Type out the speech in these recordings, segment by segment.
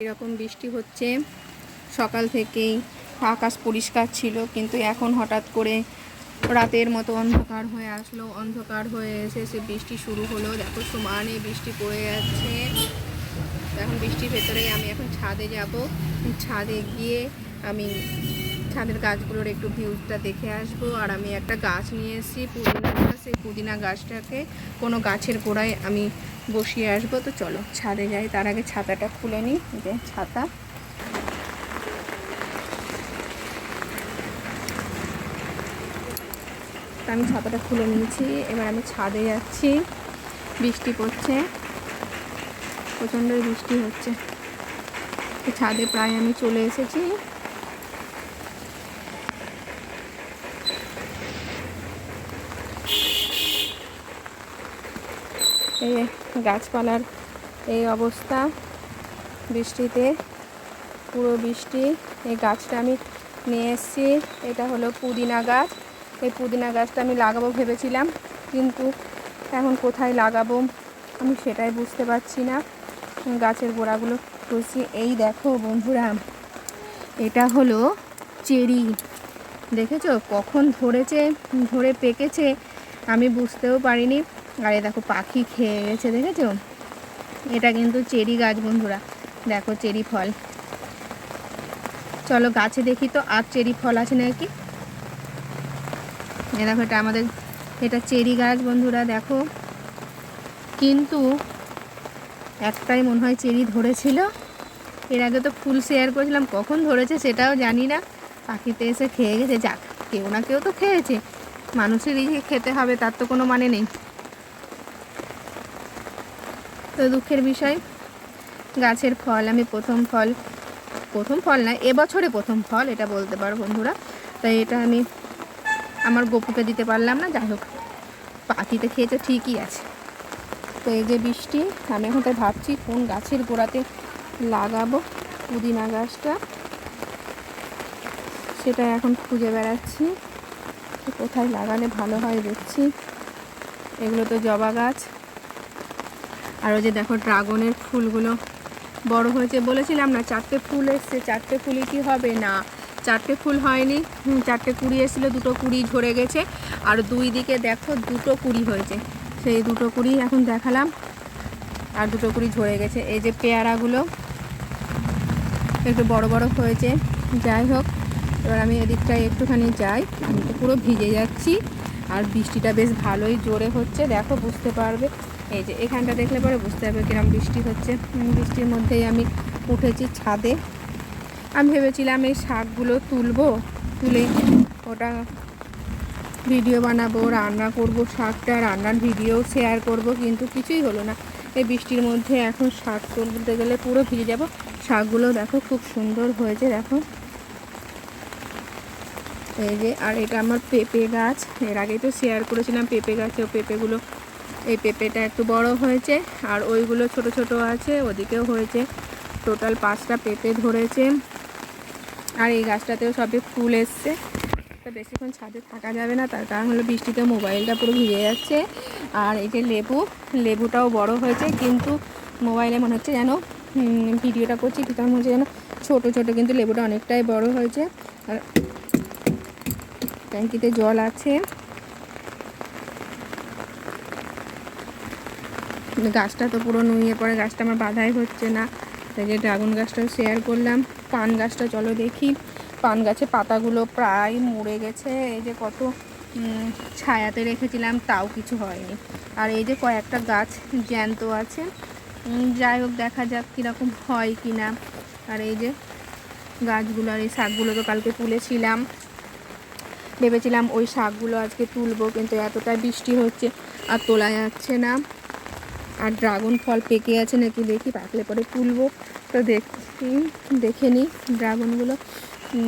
এরকম বৃষ্টি হচ্ছে। সকাল থেকেই আকাশ পরিষ্কার ছিল, কিন্তু এখন হঠাৎ করে রাতের মতো অন্ধকার হয়ে আসলো। অন্ধকার হয়ে এসে সে বৃষ্টি শুরু হলো। দেখো সমানে বৃষ্টি পড়ে যাচ্ছে। এখন বৃষ্টির ভেতরেই আমি এখন ছাদে যাব। ছাদে গিয়ে আমি ছাদের গাছগুলোর একটু ভিউজটা দেখে আসব। আর আমি একটা গাছ নিয়ে এসেছি গাছ। সেই পুদিনা গাছটাকে কোনো গাছের গোড়ায় আমি বসিয়ে আসব। তো চলো, ছাদে যাই। তার আগে ছাতাটা খুলে নিই যে ছাতা। আমি ছাতাটা খুলে নিয়েছি। এবার আমি ছাদে যাচ্ছি। বৃষ্টি পড়ছে। প্রচণ্ড বৃষ্টি হচ্ছে। ছাদে প্রায় আমি চলে এসেছি। এই গাছপালার এই অবস্থা। বৃষ্টিতে পুরো বৃষ্টি। এই গাছটা আমি নিয়ে এসেছি। এটা হলো পুদিনা গাছ। এই পুদিনা গাছটা আমি লাগাবো ভেবেছিলাম, কিন্তু এখন কোথায় লাগাবো আমি সেটাই বুঝতে পারছি না। গাছের গোড়াগুলো খুঁজছি এই দেখো বন্ধুরা, এটা হলো চেরি। দেখেছ? কখন ধরেছে, ধরে পেকেছে আমি বুঝতেও পারিনি। আর এই দেখো পাখি খেয়ে গেছে, দেখেছ? এটা কিন্তু চেরি গাছ, বন্ধুরা। দেখো চেরি ফল। চলো গাছে দেখি তো, আর চেরি ফল আছে নাকি? এ দেখো, এটা আমাদের, এটা চেরি গাছ, বন্ধুরা, দেখো। কিন্তু একটাই মনে হয় চেরি ধরেছিল। এর আগে তো ফুল শেয়ার করেছিলাম, কখন ধরেছে সেটাও জানি না। পাখিতে এসে খেয়ে গেছে, যাক, কেউ না কেউ তো খেয়েছে। মানুষেরই খেতে হবে, তার তো কোনো মানে নেই। তো দুঃখের বিষয়। গাছের ফল, আমি প্রথম ফল প্রথম ফল না, এবছরে প্রথম ফল, এটা বলতে পারো বন্ধুরা। তাই এটা আমি আমার গপুকে দিতে পারলাম না, যাই হোক। পাখিতে খেয়েছে, ঠিকই আছে। তো এই যে বৃষ্টি, আমি এখন তাই ভাবছি কোন গাছের গোড়াতে লাগাবো পুদিনা গাছটা। সেটা এখন খুঁজে বেড়াচ্ছি কোথায় লাগালে ভালো হয় দেখছি। এগুলো তো জবা গাছ। আর ওই যে দেখো ড্রাগনের ফুলগুলো বড় হয়েছে। বলেছিলাম না, চারটে ফুল এসছে, চারটে ফুলই কি হবে? না, চারটে ফুল হয়নি। চারটে কুড়ি এসেছিল, দুটো কুড়ি ঝরে গেছে। আর দুই দিকে দেখো দুটো কুড়ি হয়েছে। সেই দুটো কুড়ি এখন দেখালাম। আর দুটো কুড়ি ঝরে গেছে। এই যে পেয়ারাগুলো একটু বড় বড় হয়েছে। যাই হোক, এবার আমি এদিকটায় একটুখানি যাই। পুরো ভিজে যাচ্ছি। আর বৃষ্টিটা বেশ ভালোই জোরে হচ্ছে, দেখো বুঝতে পারবে। এই যে এখানটা দেখলে পরে বুঝতে হবে কিরম বৃষ্টি হচ্ছে। বৃষ্টির মধ্যেই আমি উঠেছি ছাদে। আমি ভেবেছিলাম এই শাকগুলো তুলবো, তুলে ওটা ভিডিও বানাবো, রান্না করব শাকটা, রান্নার ভিডিও শেয়ার করব, কিন্তু কিছুই হলো না। এই বৃষ্টির মধ্যে এখন শাক তুলতে গেলে পুরো ভিজে যাব। শাকগুলো দেখো খুব সুন্দর হয়েছে, দেখো। এই যে, আর এটা আমার পেঁপে গাছ। এর আগেই তো শেয়ার করেছিলাম পেঁপে গাছে ও পেঁপেগুলো এই পেঁপেটা একটু বড় হয়েছে, আর ওইগুলো ছোট ছোট আছে, ওদিকেও হয়েছে। টোটাল পাঁচটা পেঁপে ধরেছে। আর এই গাছটাতেও সবে ফুল এসছে। তো বেশিক্ষণ ছাদে থাকা যাবে না, তার কারণ হলো বৃষ্টিতে মোবাইলটা পুরো ভিজে যাচ্ছে। আর এই যে লেবু, লেবুটাও বড় হয়েছে, কিন্তু মোবাইলে মনে হচ্ছে যেন ভিডিওটা করছি কিন্তু মনে হচ্ছে যেন ছোটো ছোটো কিন্তু লেবুটা অনেকটাই বড় হয়েছে। আর ট্যাঙ্কিতে জল আছে। গাছটা তো পুরো নুয়ে পড়ে, গাছটা আমার বাধাই হচ্ছে না। তাই যে ড্রাগন গাছটাও শেয়ার করলাম। পান গাছটা চলো দেখি। পান গাছে পাতাগুলো প্রায় মরে গেছে। এই যে কত ছায়াতে রেখেছিলাম, তাও কিছু হয়নি। আর এই যে কয়েকটা গাছ জ্যান্ত আছে। যাই হোক, দেখা যাক কীরকম হয় কি না আর এই যে গাছগুলো আর এই শাকগুলো তো কালকে তুলেছিলাম। ভেবেছিলাম ওই শাকগুলো আজকে তুলবো, কিন্তু এতটা বৃষ্টি হচ্ছে আর তোলা যাচ্ছে না। আর ড্রাগন ফল পেকে আছে, নাকি দেখি পাকলে পরে তুলবো। তো দেখি দেখে নিই ড্রাগনগুলো।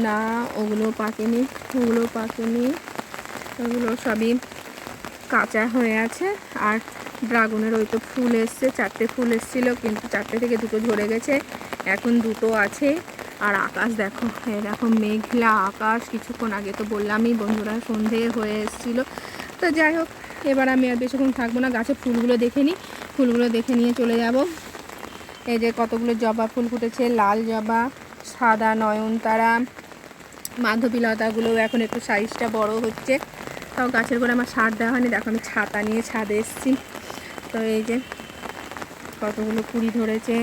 না, ওগুলো পাকেনি ওগুলো পাকেনি। ওগুলো সবই কাঁচা হয়ে আছে। আর ড্রাগনের ওই তো ফুল এসছে, চারটে ফুল এসেছিল, কিন্তু চারটে থেকে দুটো ঝরে গেছে। এখন দুটো আছে। আর আকাশ দেখো দেখো মেঘলা আকাশ। কিছুক্ষণ আগে তো বললামই, বন্ধুরা সন্ধে হয়ে এসেছিল। তো যাই হোক, এবার আমি আর বেশিক্ষণ থাকব না গাছের ফুলগুলো দেখে নিই ফুলগুলো দেখে নিয়ে চলে যাব। এই যে কতগুলো জবা ফুল ফুটেছে, লাল জবা, সাদা নয়নতারা মাধবীলতাগুলো এখন একটু সাইজটা বড় হচ্ছে। তাও গাছের গোড়া আমার সার দেওয়া হয়নি। দেখো আমি ছাতা নিয়ে ছাদে এসেছি। তো এই যে কতগুলো কুড়ি ধরেছে।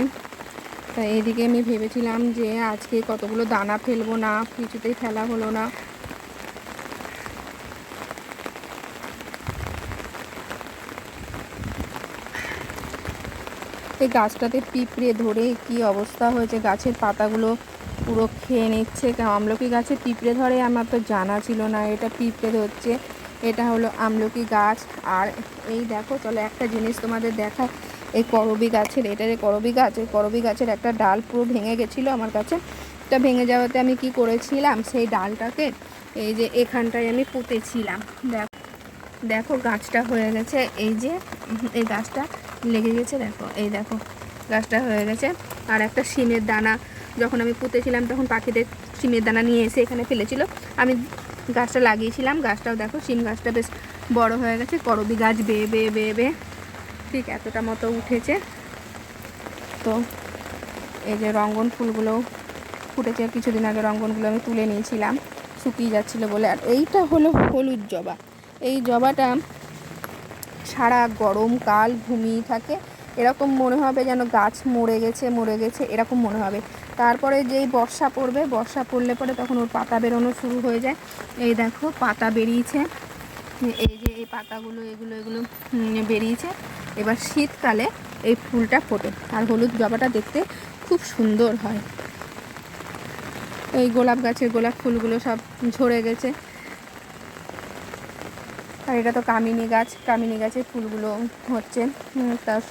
তা এদিকে আমি ভেবেছিলাম যে আজকে কতগুলো দানা ফেলব না, কিছুতেই ফেলা হলো না। এই গাছটাতে পিঁপড়ে ধরে কি অবস্থা হয়েছে? গাছের পাতাগুলো পুরো খেয়ে নিচ্ছে। আমলকি গাছে পিঁপড়ে ধরে আমার তো জানা ছিল না, এটা পিঁপড়ে ধরছে। এটা হলো আমলকি গাছ। আর এই দেখো, চলো একটা জিনিস তোমাদের দেখা এই করবি গাছের, এটা যে করবি গাছ, এই করবি গাছের একটা ডাল পুরো ভেঙে গেছিল আমার কাছে। তা ভেঙে যাওয়াতে আমি কি করেছিলাম? সেই ডালটাকে এই যে এখানটায় আমি পুঁতেছিলাম। দেখো দেখো গাছটা হয়ে গেছে। এই যে, এই গাছটা লেগে গেছে, দেখো, এই দেখো, গাছটা হয়ে গেছে। আর একটা সিমের দানা, যখন আমি পুঁতেছিলাম, তখন পাখিদের সিমের দানা নিয়ে এসে এখানে ফেলেছিল। আমি গাছটা লাগিয়েছিলাম, গাছটাও দেখো সিম গাছটা বেশ বড় হয়ে গেছে, করবি গাছ বেয়ে বেয়ে বেয়ে বেয়ে ঠিক এতটা মতো উঠেছে। তো এই যে রঙ্গন ফুলগুলো ফুটেছে কিছুদিন আগে রঙ্গনগুলো আমি তুলে নিয়েছিলাম, শুকিয়ে যাচ্ছিল বলে। আর এইটা হলো হলুদ জবা। এই জবাটা সারা গরমকাল ঘুমিয়ে থাকে। এরকম মনে হবে যেন গাছ মরে গেছে মরে গেছে, এরকম মনে হবে। তারপরে যেই বর্ষা পড়বে, বর্ষা পড়লে পরে তখন ওর পাতা বেরোনো শুরু হয়ে যায়। এই দেখো, পাতা বেরিয়েছে। এই যে এই পাতাগুলো, এগুলো এগুলো বেরিয়েছে। এবার শীতকালে এই ফুলটা ফোটে। আর হলুদ জবাটা দেখতে খুব সুন্দর হয়। এই গোলাপ গাছের গোলাপ ফুলগুলো সব ঝরে গেছে। আর এটা তো কামিনী গাছ। কামিনী গাছের ফুলগুলো হচ্ছে। তার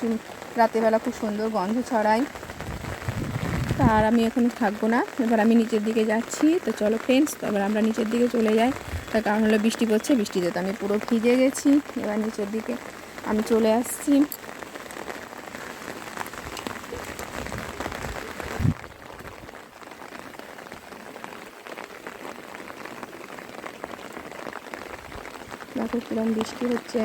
রাতেবেলা খুব সুন্দর গন্ধ ছড়ায়। আর আমি এখন থাকব না। এবার আমি নিচের দিকে যাচ্ছি। তো চলো ফ্রেন্ডস তো এবার আমরা নিচের দিকে চলে যাই। তার কারণ হলো বৃষ্টি পড়ছে, বৃষ্টিতে তো আমি পুরো ভিজে গেছি। এবার নিচের দিকে আমি চলে আসছি। বৃষ্টি হচ্ছে।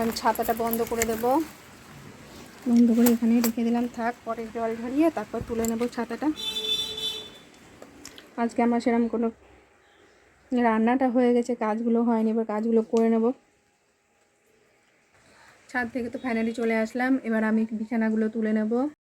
আমি ছাতাটা বন্ধ করে দেব। বন্ধ করে এখানে রেখে দিলাম। থাক, পরে জল ঝরিয়ে তারপর তুলে নেব ছাতাটা। আজকে আমার সেরকম কোনো রান্নাটা হয়ে গেছে, কাজগুলো হয়নি, এবার কাজগুলো করে নেব। ছাদ থেকে তো ফাইনালি চলে আসলাম, এবার আমি বিছানাগুলো তুলে নেব।